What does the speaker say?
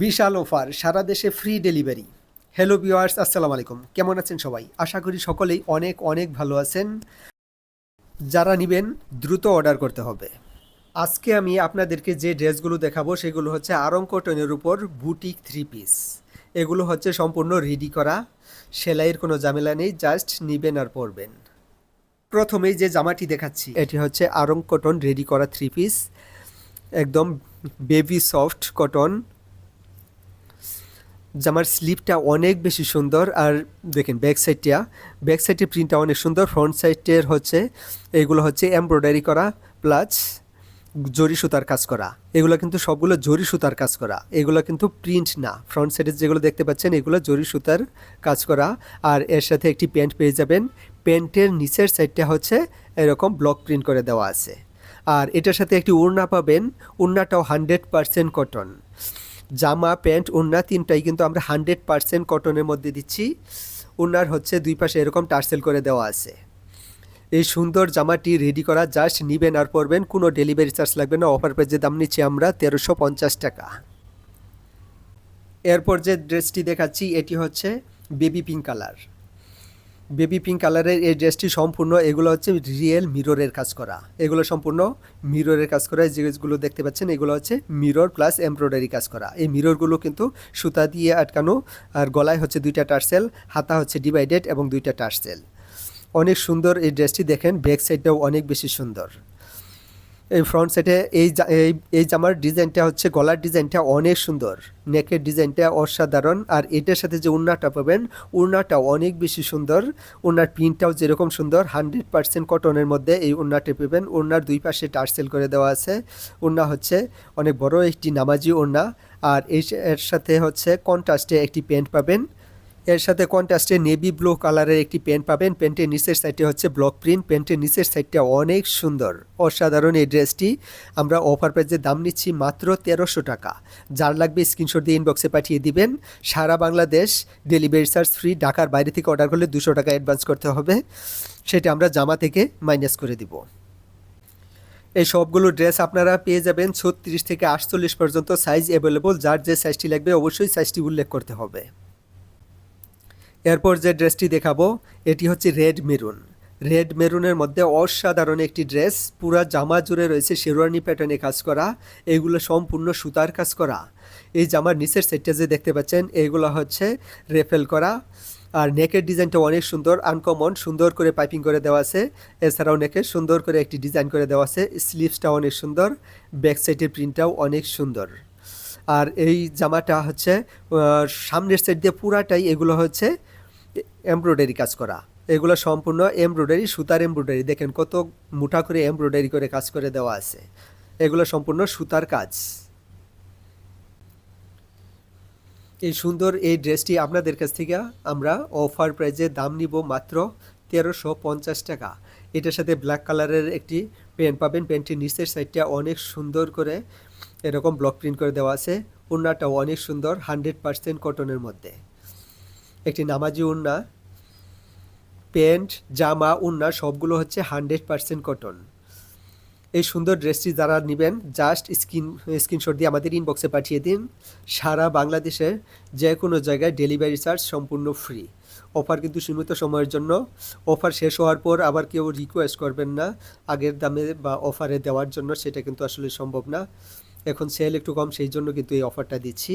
বিশাল offer, সারা দেশে free delivery hello viewers আসসালামু আলাইকুম। কেমন আছেন সবাই? আশা করি সকলেই অনেক অনেক ভালো আছেন। যারা নেবেন, দ্রুত অর্ডার করতে হবে। আজকে আমি আপনাদেরকে যে ড্রেসগুলো দেখাবো, সেগুলো হচ্ছে আরং কটনের উপর বুটিক থ্রি পিস এগুলো হচ্ছে সম্পূর্ণ রেডি করা। সেলাইয়ের কোনো ঝামেলা নেই জাস্ট নিবেন আর পরবেন। প্রথমেই যে জামাটি দেখাচ্ছি, এটি হচ্ছে আরং কটন রেডি করা থ্রি পিস একদম বেবি সফট কটন জামার স্লিপটা অনেক বেশি সুন্দর। আর দেখেন ব্যাক সাইডটা ব্যাক সাইডের প্রিন্টটা অনেক সুন্দর। ফ্রন্ট সাইডের হচ্ছে, এগুলো হচ্ছে এমব্রয়ডারি করা প্লাস জরি সুতার কাজ করা। এগুলো কিন্তু সবগুলো জরি সুতার কাজ করা। এগুলো কিন্তু প্রিন্ট না। ফ্রন্ট সাইডে যেগুলো দেখতে পাচ্ছেন, এগুলো জরি সুতার কাজ করা। আর এর সাথে একটি প্যান্ট পেয়ে যাবেন। প্যান্টের নিচের সাইডটা হচ্ছে এরকম ব্লক প্রিন্ট করে দেওয়া আছে। আর এটার সাথে একটি ওড়না পাবেন। ওড়নাটাও হান্ড্রেড পারসেন্ট কটন জামা, প্যান্ট, ওড়না তিনটাই কিন্তু আমরা হান্ড্রেড পারসেন্ট কটনের মধ্যে দিচ্ছি। ওনার হচ্ছে দুই পাশে এরকম টার্সেল করে দেওয়া আছে। এই সুন্দর জামাটি রেডি করা জাস্ট নিবেন আর পরবেন, কোনো ডেলিভারি চার্জ লাগবে না অফার পেজে দাম নিচ্ছি আমরা, তেরোশো পঞ্চাশ টাকা। এরপর যে ড্রেসটি দেখাচ্ছি, এটি হচ্ছে baby pink colour baby pink কালারের এই ড্রেসটি সম্পূর্ণ, এগুলো হচ্ছে রিয়েল মিররের কাজ করা। এগুলো সম্পূর্ণ মিররের কাজ করা। এই যেগুলো দেখতে পাচ্ছেন, এগুলো হচ্ছে মিরর প্লাস এমব্রয়ডারি কাজ করা। এই মিররগুলো কিন্তু সুতা দিয়ে আটকানো আর গলায় হচ্ছে দুইটা টার্সেল হাতা হচ্ছে ডিভাইডেড এবং দুইটা টার্সেল অনেক সুন্দর এই ড্রেসটি দেখেন, ব্যাক সাইডটাও অনেক বেশি সুন্দর। এই ফ্রন্ট সাইডে এই এই জামার ডিজাইনটা হচ্ছে, গলার ডিজাইনটা অনেক সুন্দর। নেকের ডিজাইনটা অসাধারণ। আর এটার সাথে যে উন্নাটা পাবেন উন্নাটাও অনেক বেশি সুন্দর। উন্নার প্রিন্টটাও যেরকম সুন্দর হান্ড্রেড পার্সেন্ট কটনের মধ্যে এই উন্নাটি পাবেন। উন্নার দুই পাশে টার্সেল করে দেওয়া আছে। উন্না হচ্ছে অনেক বড় একটি নামাজি উন্না আর এর সাথে হচ্ছে কন্ট্রাস্টে একটি প্যান্ট পাবেন। এর সাথে কন্ট্রাস্টে নেভি ব্লু কালারের একটি প্যান্ট পাবেন। প্যান্টের নিচের সাইডে হচ্ছে ব্লক প্রিন্ট প্যান্টের নিচের সাইডটা অনেক সুন্দর। অসাধারণ এই ড্রেসটি আমরা অফার প্রাইজে দাম নিচ্ছি মাত্র তেরোশো টাকা। যার লাগবে স্ক্রিনশট দিয়ে ইনবক্সে পাঠিয়ে দিবেন। সারা বাংলাদেশ ডেলিভারি চার্জ ফ্রি ঢাকার বাইরে থেকে অর্ডার করলে দুশো টাকা অ্যাডভান্স করতে হবে। সেটা আমরা জামা থেকে মাইনাস করে দিব। এই সবগুলো ড্রেস আপনারা পেয়ে যাবেন ছত্রিশ থেকে আটচল্লিশ পর্যন্ত সাইজ অ্যাভেলেবল যার যে সাইজটি লাগবে অবশ্যই সাইজটি উল্লেখ করতে হবে। এরপর যে ড্রেসটি দেখাবো, এটি হচ্ছে রেড মেরুন। রেড মেরুনের মধ্যে অসাধারণ একটি ড্রেস, পুরা জামা জুড়ে রয়েছে শেরওয়ানি প্যাটার্নে কাজ করা, এগুলো সম্পূর্ণ সুতার কাজ করা। এই জামার নিচের সেটটা যে দেখতে পাচ্ছেন, এগুলো হচ্ছে রেফেল করা। আর নেকের ডিজাইনটা অনেক সুন্দর আনকমন সুন্দর করে পাইপিং করে দেওয়া আছে। এছাড়াও নেকের সুন্দর করে একটি ডিজাইন করে দেওয়া আছে। স্লিভসটা অনেক সুন্দর ব্যাক সাইডের প্রিন্টটাও অনেক সুন্দর। আর এই জামাটা হচ্ছে সামনের সাইড দিয়ে পুরাটাই এগুলো হচ্ছে এমব্রয়ডারি কাজ করা। এগুলো সম্পূর্ণ এমব্রয়ডারি সুতার এমব্রয়ডারি দেখেন কত মুঠা করে এমব্রয়ডারি করে কাজ করে দেওয়া আছে। এগুলো সম্পূর্ণ সুতার কাজ। এই সুন্দর এই ড্রেসটি আপনাদের কাছ থেকে আমরা অফার প্রাইজে দাম নিব মাত্র তেরোশো পঞ্চাশ টাকা। এটার সাথে ব্ল্যাক কালারের একটি প্যান্ট পাবেন। প্যান্টটির নিচের সাইডটা অনেক সুন্দর করে এরকম ব্লক প্রিন্ট করে দেওয়া আছে। ওড়নাটাও অনেক সুন্দর হান্ড্রেড পার্সেন্ট কটনের মধ্যে। একটি নামাজি উন্না প্যান্ট জামা, উন্না, সবগুলো হচ্ছে হান্ড্রেড পার্সেন্ট কটন এই সুন্দর ড্রেসটি যারা নেবেন জাস্ট স্ক্রিন স্ক্রিনশট দিয়ে আমাদের ইনবক্সে পাঠিয়ে দিন। সারা বাংলাদেশের যে কোনো জায়গায় ডেলিভারি চার্জ সম্পূর্ণ ফ্রি অফার কিন্তু সীমিত সময়ের জন্য। অফার শেষ হওয়ার পর আবার কেউ রিকোয়েস্ট করবেন না। আগের দামে বা অফারে দেওয়ার জন্য সেটা কিন্তু আসলে সম্ভব না। এখন সেল একটু কম সেই জন্য কিন্তু এই অফারটা দিচ্ছি।